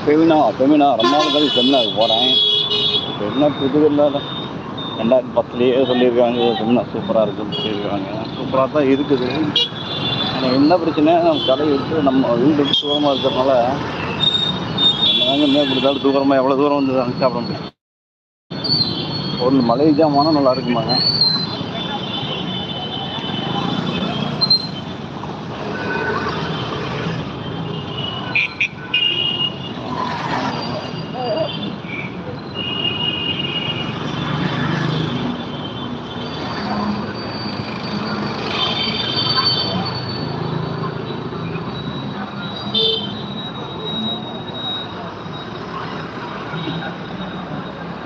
Femina Femina ரொம்ப நாள் கழிச்சு ஃபெமினாவுக்கு போகிறேன் என்ன புது இல்லாத ரெண்டாயிரத்தி பத்துலேயே சொல்லியிருக்காங்க. ஃபெமினா சூப்பராக இருக்குன்னு சொல்லியிருக்காங்க. சூப்பராக தான் இருக்குது. ஆனால் என்ன பிரச்சனை? நம்ம கடை விட்டு நம்ம வீடு விட்டு தூரமாக இருக்கிறதுனால என்னதாங்க என்ன கொடுத்தாலும் தூரமாக எவ்வளோ தூரம் வந்து சாப்பிட முடியும்? ஒரு மலை ஜாமானம் நல்லா இருக்குமாங்க?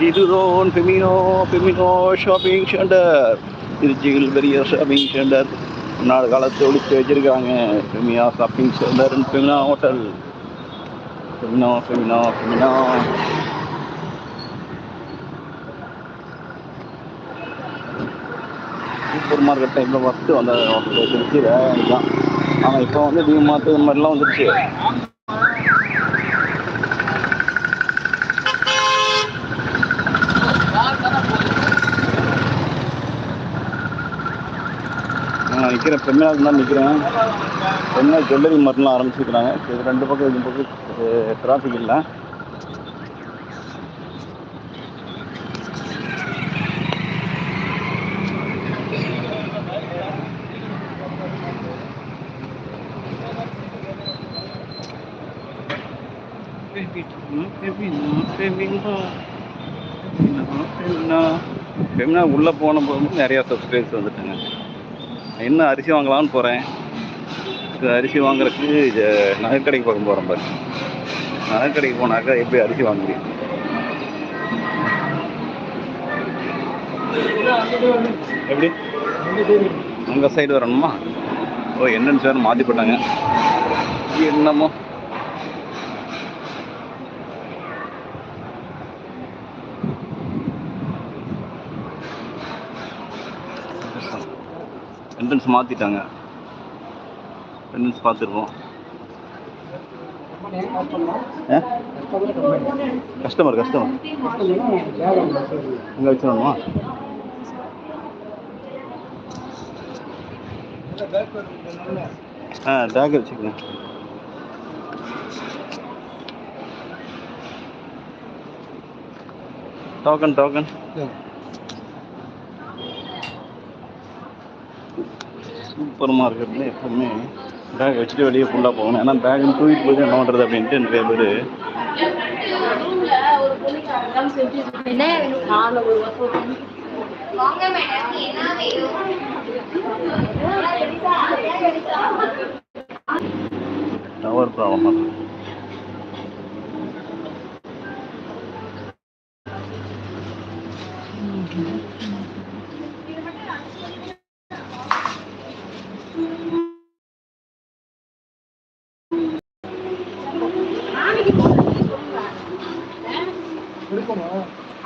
இதுதான் ஃபெமினோ ஃபெமினோ ஷாப்பிங் சென்டர் திருச்சியில் பெரிய ஷாப்பிங் சென்டர் முன்னாள் காலத்தை ஒழித்து வச்சிருக்காங்க Femina shopping centre Femina hotel Femina Femina Femina super market டைமில் ஃபஸ்ட்டு வந்த ஹோட்டல் திருச்சியில் இதுதான் ஆனால் இப்போ வந்து டிமார்ட் இந்த மாதிரிலாம் வந்துருச்சு நான் நிற்கிறேன் பெண்ணாக தான் நிற்கிறேன் பெண்ணா ஜுவல்லரி மட்டும்லாம் ஆரம்பிச்சிருக்கிறாங்க. இது ரெண்டு பக்கம் இது பக்கம் டிராஃபிக் இல்லை. ஃபெமினா உள்ளே போன போது நிறையா சப்ஸ்கிரைப்ஸ் வந்துட்டாங்க. என்ன அரிசி வாங்கலாம்னு போகிறேன் அரிசி வாங்குறதுக்கு நகைக்கடைக்கு பக்கம் போகிறேன் பாரு. நகைக்கடைக்கு போனாக்கா எப்படி அரிசி வாங்க முடியும்? எப்படி? உங்கள் சைடு வரணுமா? ஓ என்னன்னு சார் மாற்றி போட்டாங்க. என்னமோ? என்ட்ரன்ஸ் மாற்றிட்டாங்க என்ட்ரன்ஸ் பார்த்துருக்கோம் கஸ்டமர் கஸ்டமர் அங்கே வச்சிடணுமா? ஆ பேக் வச்சுக்கிறேன் டோக்கன் டோக்கன் சூப்பர் மார்க்கெட்டில் எப்பவுமே பேக் வச்சுட்டு வெளியே ஃபுல்லாக போகணும். ஏன்னா பேக் தூக்கிட்டு போய் என்ன பண்ணுறது அப்படின்ட்டு நிறைய பேர் டவர் ப்ராப்ளம்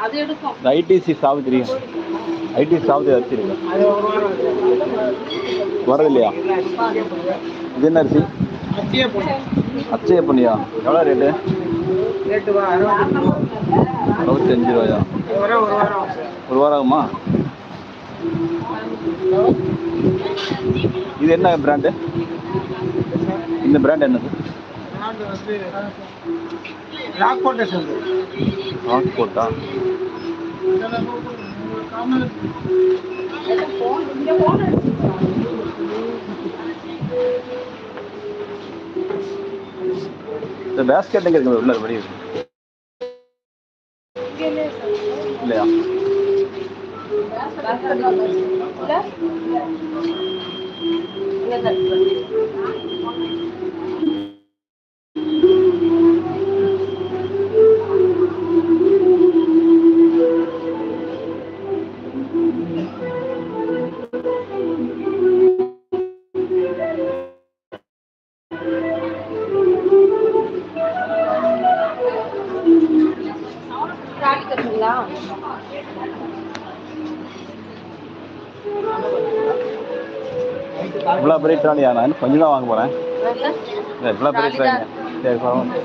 அது எடுக்கும். ஐடிசி சாவித்திரி ஐடி சாவித்திரி அரிசி வரதில்லையா இது என்ன அரிசி? அச்சய பண்ணியா எவ்வளோ ரேட்டு? அறுபத்தஞ்சு ரூபாயா? ஒரு வாரம் ஆகுமா? இது என்ன பிராண்டு இந்த பிராண்ட் என்னது? ராக்போர்ட்டா இந்த பேஸ்கெட் எங்க இருக்கு உள்ள வெளியே இருக்கு இல்லையா இல்ல சரிங்களா இவ்வளோ பெரிய ட்ராலியா நான் கொஞ்சம் தான் வாங்க போகிறேன் இவ்வளோ பெரிய ட்ராலி சரி பரவாயில்ல